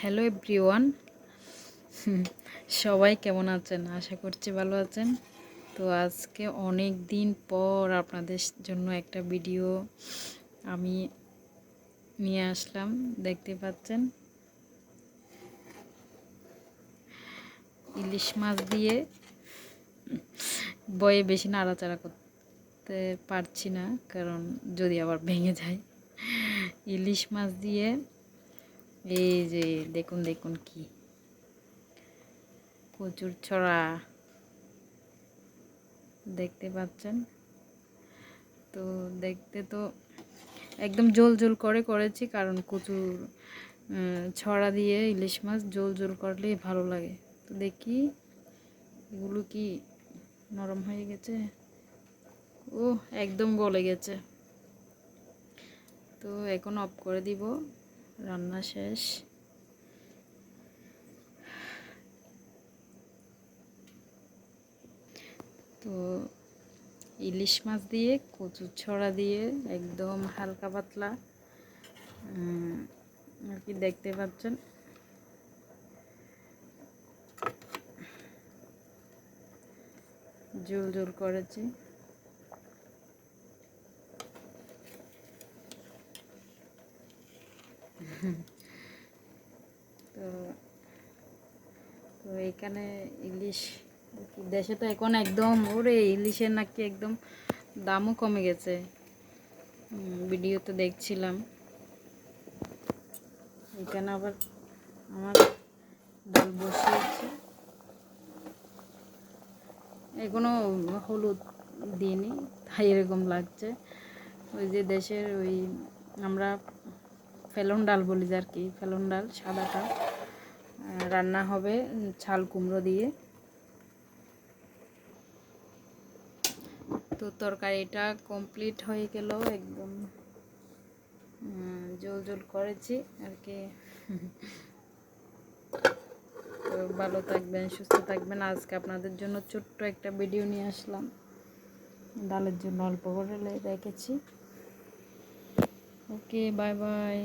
Hello everyone সবাই কেমন আছেন? আশা করছি ভালো আছেন। তো আজকে অনেক দিন পর আপনাদের জন্য একটা ভিডিও আমি নিয়ে আসলাম। দেখতে পাচ্ছেন? ইলিশ মাছ দিয়ে বয়ে বেশি নাড়াচাড়া করতে পারছি না, কারণ যদি আবার ভেঙে যায়। ইলিশ মাছ দিয়ে এই যে, দেখুন দেখুন কি। প্রচুর ছড়া। দেখতে পাচ্ছেন? তো দেখতে তো একদম জোল জোল করে করেছি, কারণ কচুর ছড়া দিয়ে ইলিশ মাছ জোল জোল করলেই ভালো লাগে। তো দেখি, এগুলো কি নরম হয়ে গেছে? ও একদম গলে গেছে। তো এখন অফ করে দিব। রান্না শেষ। তো ইলিশ মাছ দিয়ে, কচু ছড়া দিয়ে, একদম হালকা পাতলা। আর কি দেখতে পাচ্ছেন? জোল জুল করেছি। তো তো এখানে ইলিশ দেশে তো এখন একদম, ওরে ইলিশের নাকি একদম দামও কমে গেছে। ভিডিওতে দেখছিলাম। এখানে আবার আমার ডাল বসিয়েছে এখনও হলুদ দিইনি, তাই এরকম লাগছে। ওই যে দেশের ওই, আমরা ফেলন ডাল বলি আর কি, ফেলন ডাল, সাদাটা। রান্না হবে ছাল কুমড়ো দিয়ে। তো তরকারিটা কমপ্লিট হয়ে গেল, একদম জল জল করেছি আর কি। ভালো থাকবেন, সুস্থ থাকবেন। আজকে আপনাদের জন্য ছোট্ট একটা ভিডিও নিয়ে আসলাম। ডালের জন্য অল্প করে রেখেছি। Okay bye bye